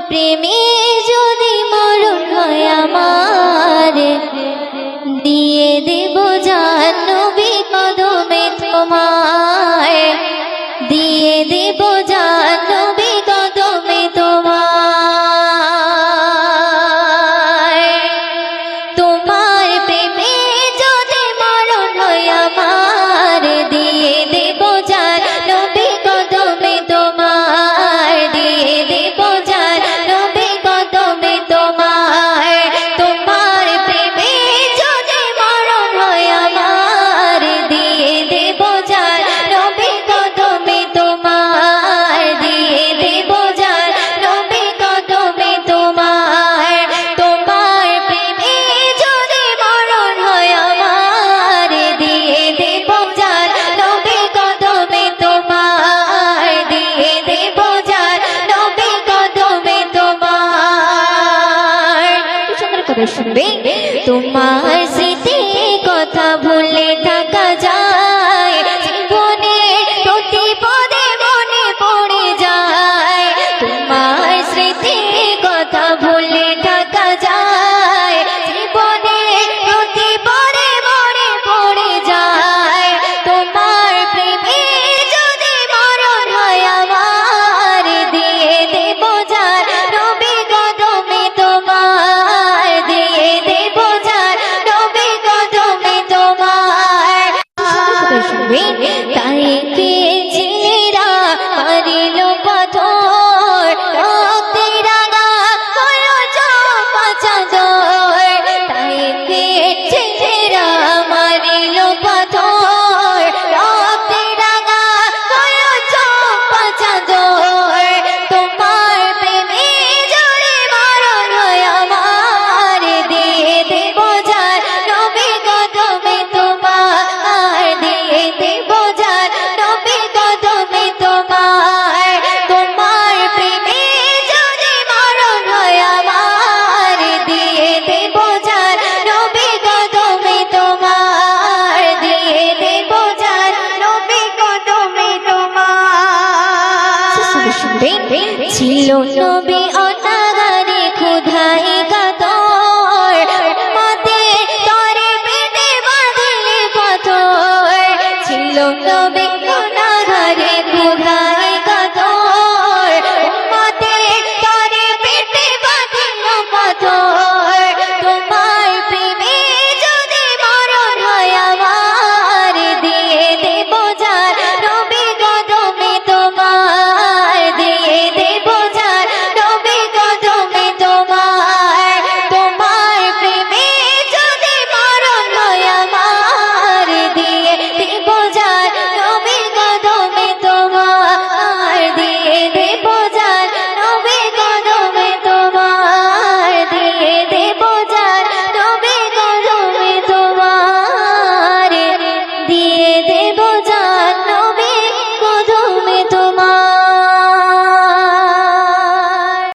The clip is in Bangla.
প্রেমে যদি মরণ হয় আমার দিয়ে দেব জাহ্নবী কদমে তোমায় দিয়ে দেবো শুনবে তোমার We Wait, wait. ছিল নবী অনাগারে ক্ষুধাই কাতর পথে তরে। পেটে বাঁধলে ছিল নবী